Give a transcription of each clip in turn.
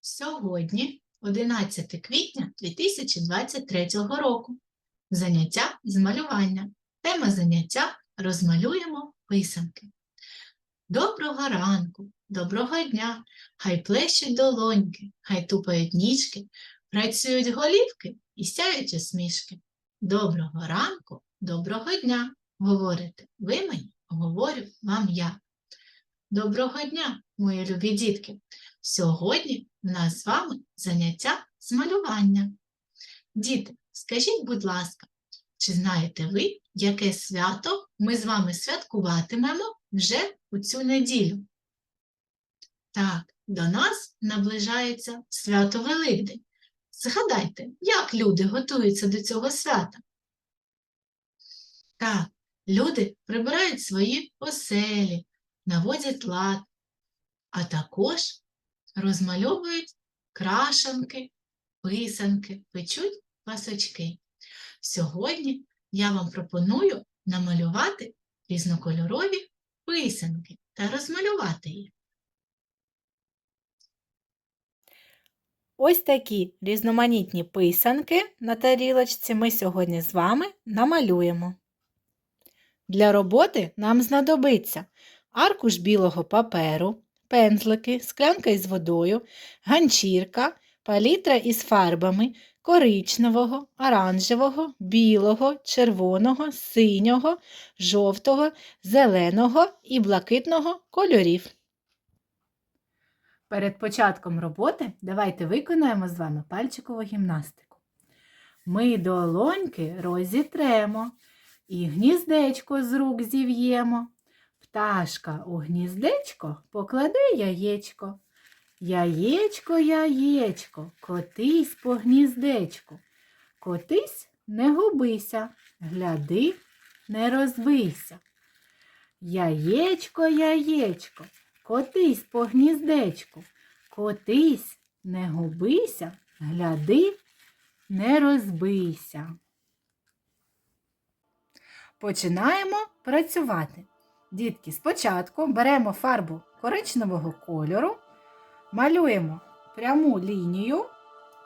Сьогодні, 11 квітня 2023 року. Заняття з малювання. Тема заняття розмалюємо писанки. Доброго ранку, доброго дня, хай плещуть долоньки, хай тупають ніжки, працюють голівки і сяють усмішки. Доброго ранку, доброго дня, говорите ви мені, говорю вам я. Доброго дня, мої любі дітки! Сьогодні в нас з вами заняття з малювання. Діти, скажіть, будь ласка, чи знаєте ви, яке свято ми з вами святкуватимемо вже у цю неділю? Так, до нас наближається свято Великдень. Згадайте, як люди готуються до цього свята? Так, люди прибирають свої оселі, наводять лад, а також розмальовують крашанки, писанки, печуть пасочки. Сьогодні я вам пропоную намалювати різнокольорові писанки та розмалювати їх. Ось такі різноманітні писанки на тарілочці ми сьогодні з вами намалюємо. Для роботи нам знадобиться аркуш білого паперу, пензлики, склянка із водою, ганчірка, палітра із фарбами коричневого, оранжевого, білого, червоного, синього, жовтого, зеленого і блакитного кольорів. Перед початком роботи давайте виконаємо з вами пальчикову гімнастику. Ми долоньки розітремо і гніздечко з рук зів'ємо. Пташка у гніздечко покладе яєчко. Яєчко, яєчко, котись по гніздечку. Котись, не губися, гляди, не розбийся. Яєчко, яєчко, котись по гніздечку. Котись, не губися, гляди, не розбийся. Починаємо працювати. Дітки, спочатку беремо фарбу коричневого кольору, малюємо пряму лінію.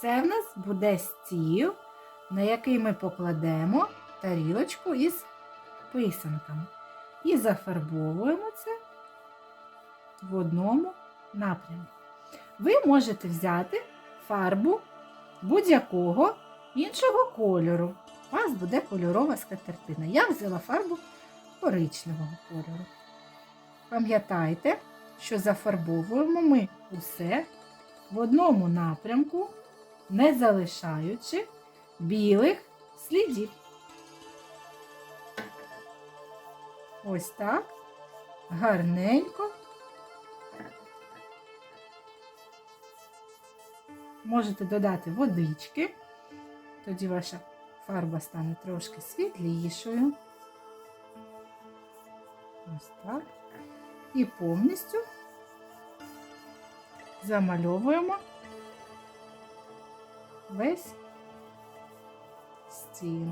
Це в нас буде стіл, на який ми покладемо тарілочку із писанками. І зафарбовуємо це в одному напрямку. Ви можете взяти фарбу будь-якого іншого кольору. У вас буде кольорова скатертина. Я взяла фарбу коричневого кольору. Пам'ятайте, що зафарбовуємо ми усе в одному напрямку, не залишаючи білих слідів. Ось так, гарненько. Можете додати водички, тоді ваша фарба стане трошки світлішою. Ось так. І повністю замальовуємо весь стіл.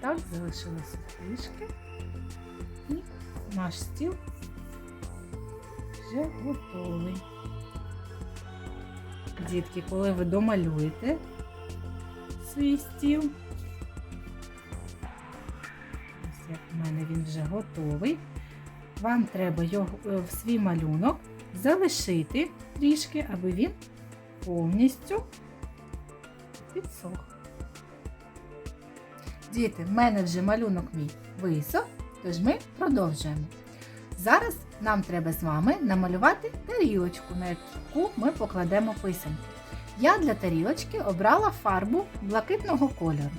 Так залишилося трішки. І наш стіл вже готовий. Дітки, коли ви домалюєте свій стіл, ось як в мене він вже готовий, вам треба його е, в свій малюнок залишити трішки, аби він повністю підсох. Діти, в мене вже малюнок мій висох, тож ми продовжуємо. Зараз нам треба з вами намалювати тарілочку, на яку ми покладемо писанки. Я для тарілочки обрала фарбу блакитного кольору.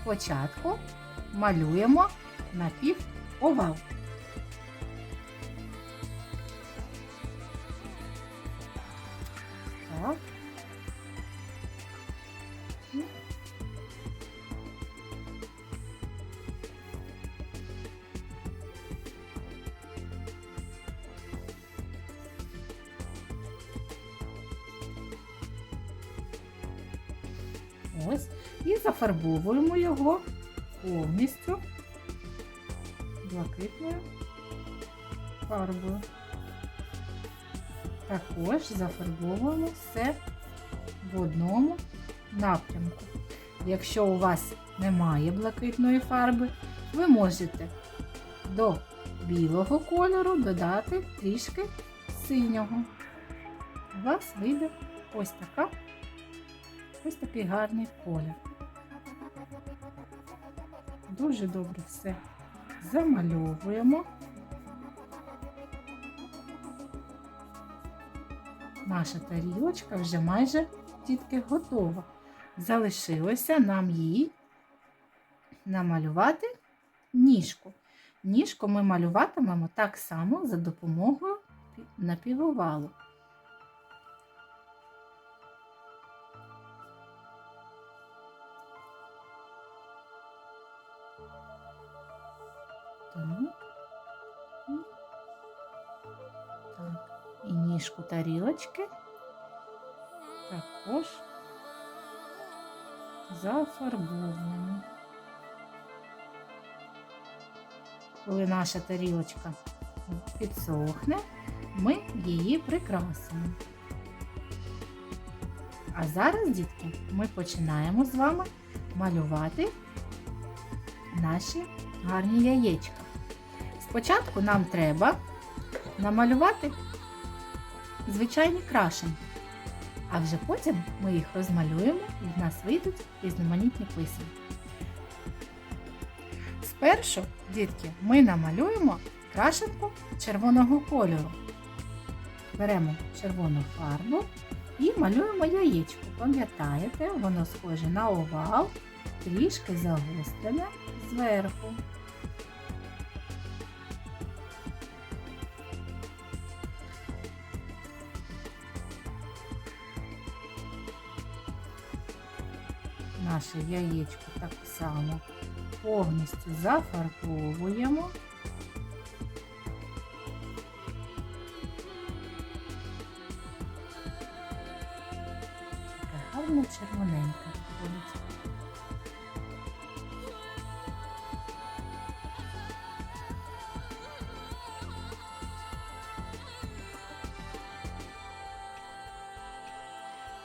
Спочатку малюємо напів овал. Ось. І зафарбовуємо його повністю блакитною фарбою. Також зафарбовуємо все в одному напрямку. Якщо у вас немає блакитної фарби, ви можете до білого кольору додати трішки синього. У вас вийде ось така, ось такий гарний колір. Дуже добре все замальовуємо. Наша тарілочка вже майже тільки готова. Залишилося нам їй намалювати ніжку. Ніжку ми малюватимемо так само за допомогою пі- ніжку тарілочки також зафарбовуємо. Коли наша тарілочка підсохне, ми її прикрасимо. А зараз, дітки, ми починаємо з вами малювати наші гарні яєчка. Спочатку нам треба намалювати звичайні крашенки, а вже потім ми їх розмалюємо і в нас вийдуть різноманітні писанки. Спершу, дітки, ми намалюємо крашенку червоного кольору. Беремо червону фарбу і малюємо яєчко. Пам'ятаєте, воно схоже на овал, трішки загострене зверху. Наше яєчко так само повністю зафарбовуємо. Така гарна червоненька виходить.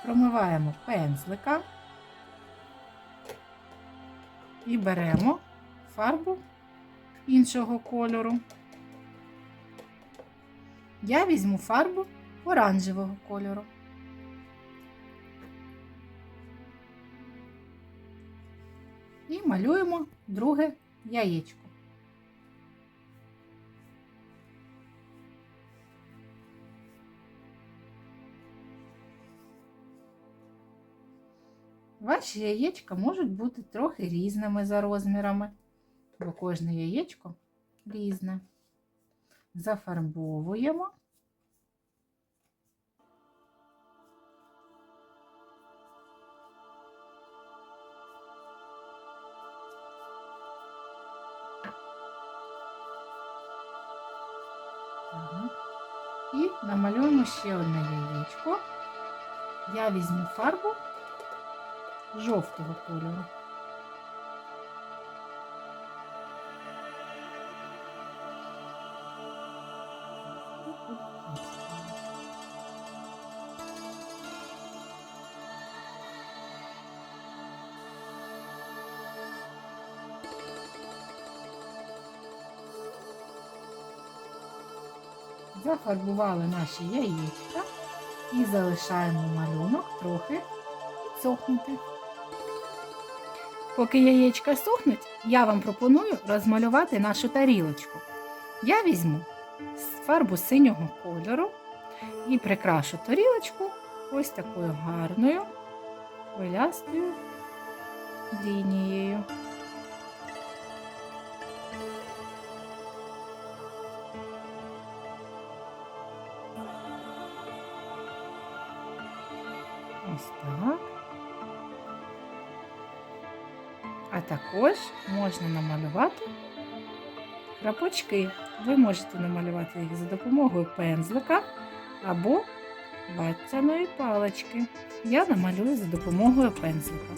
Промиваємо пензлика і беремо фарбу іншого кольору. Я візьму фарбу оранжевого кольору. І малюємо друге яєчко. Ваші яєчка можуть бути трохи різними за розмірами, бо кожне яєчко різне. Зафарбовуємо. І намалюємо ще одне яєчко. Я візьму фарбу жовтого кольору. Зафарбували наші яєчка і залишаємо малюнок трохи підсохнути. Поки яєчка сохнуть, я вам пропоную розмалювати нашу тарілочку. Я візьму фарбу синього кольору і прикрашу тарілочку ось такою гарною хвилястою лінією. Ось так. А також можна намалювати крапочки. Ви можете намалювати їх за допомогою пензлика або ватяної палички. Я намалюю за допомогою пензлика.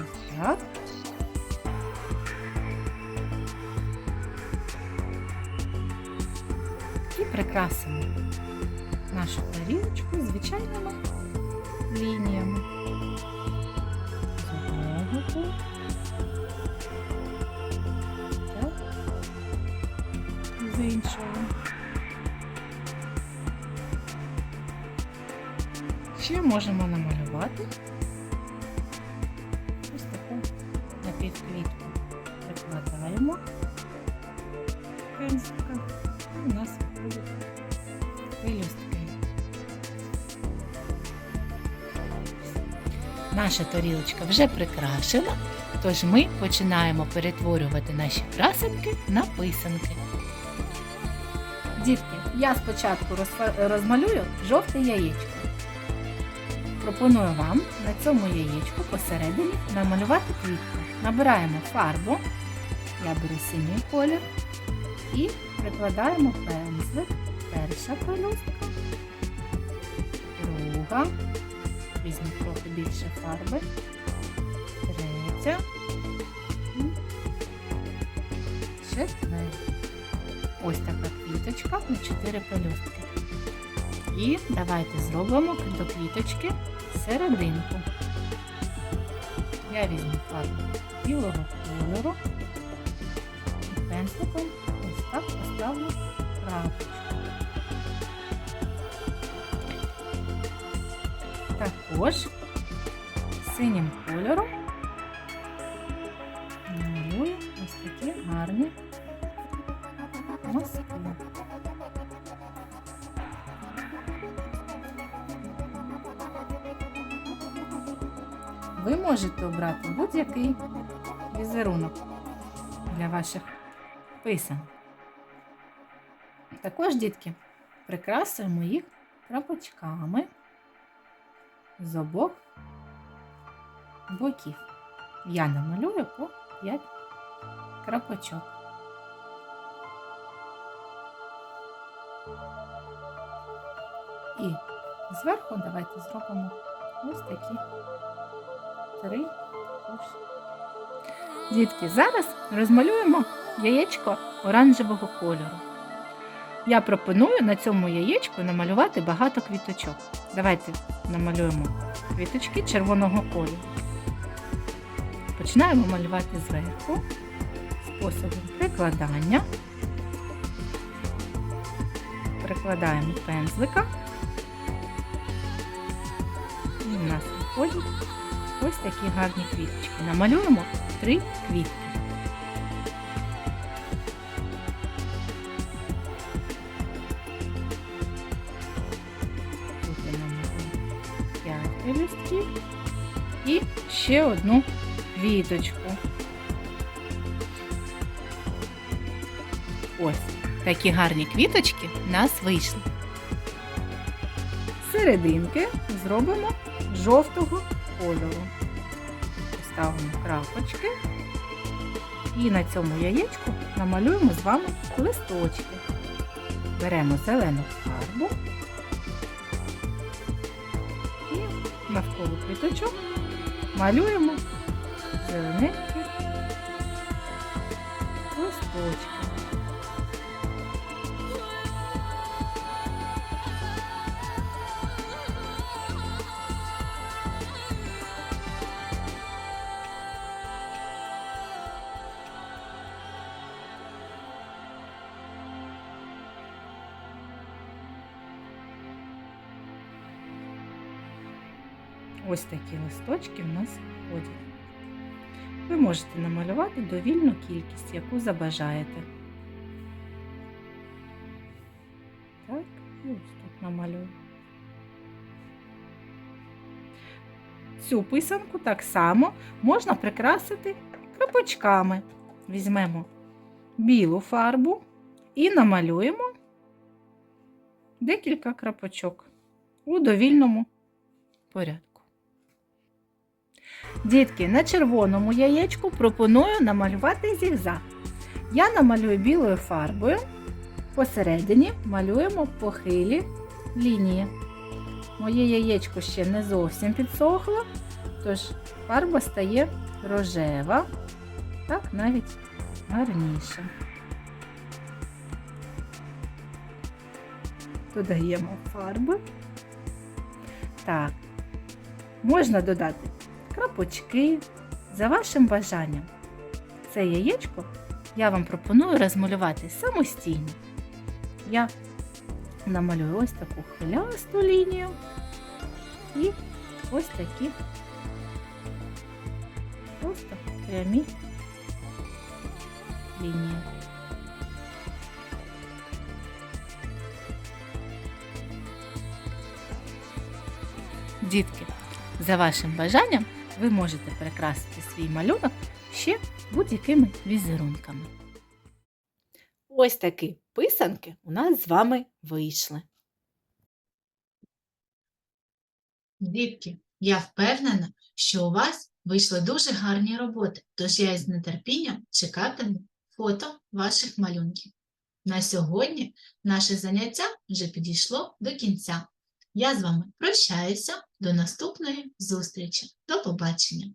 Ось так. І прикрасимо нашу тарілочку звичайними лініями. Боку. Так. З іншого. Ще можемо намалювати ось таку напівквітку. Прикладаємо пензлика. Наша тарілочка вже прикрашена, тож ми починаємо перетворювати наші красенки на писанки. Дітки, я спочатку розмалюю жовте яєчко. Пропоную вам на цьому яєчку посередині намалювати квітку. Набираємо фарбу, я беру синій колір і прикладаємо пензлик. Перша пелюстка, друга, візьму трохи більше фарби, третя четверта. Ось така квіточка на 4 пелюстки. І давайте зробимо до квіточки серединку. Я візьму фарбу білого кольору і пензликом ось так поставлю крапочку. Також синім кольором малюю ось такі гарні мазки. Ви можете обрати будь-який візерунок для ваших писань. Також, дітки, прикрасуємо їх крапочками з обох боків. Я намалюю по 5 крапочок. І зверху давайте зробимо ось такі три кошики. Дітки, зараз розмалюємо яєчко оранжевого кольору. Я пропоную на цьому яєчку намалювати багато квіточок. Давайте намалюємо квіточки червоного кольору. Починаємо малювати зверху способом прикладання. Прикладаємо пензлика. І в нас виходять ось такі гарні квіточки. Намалюємо три квітки. 5 пелюстків і ще одну квіточку. Ось такі гарні квіточки в нас вийшли. Серединки зробимо жовтого кольору. Поставимо крапочки і на цьому яєчку намалюємо з вами листочки. Беремо зелену фарбу навколо квіточок малюємо зелененькі листочки. Ось такі листочки в нас виходять. Ви можете намалювати довільну кількість, яку забажаєте. Так, і ось тут намалюю. Цю писанку так само можна прикрасити крапочками. Візьмемо білу фарбу і намалюємо декілька крапочок у довільному порядку. Дітки, на червоному яєчку пропоную намалювати зігзаг. Я намалюю білою фарбою. Посередині малюємо похилі лінії. Моє яєчко ще не зовсім підсохло, тож фарба стає рожева, так навіть гарніше. Додаємо фарби. Так, можна додати крапочки за вашим бажанням. Це яєчко я вам пропоную розмалювати самостійно. Я намалюю ось таку хвилясту лінію і ось такі просто прямі лінії. Дітки, за вашим бажанням ви можете прикрасити свій малюнок ще будь-якими візерунками. Ось такі писанки у нас з вами вийшли. Дітки, я впевнена, що у вас вийшли дуже гарні роботи, тож я із нетерпінням чекатиму фото ваших малюнків. На сьогодні наше заняття вже підійшло до кінця. Я з вами прощаюся до наступної зустрічі. До побачення!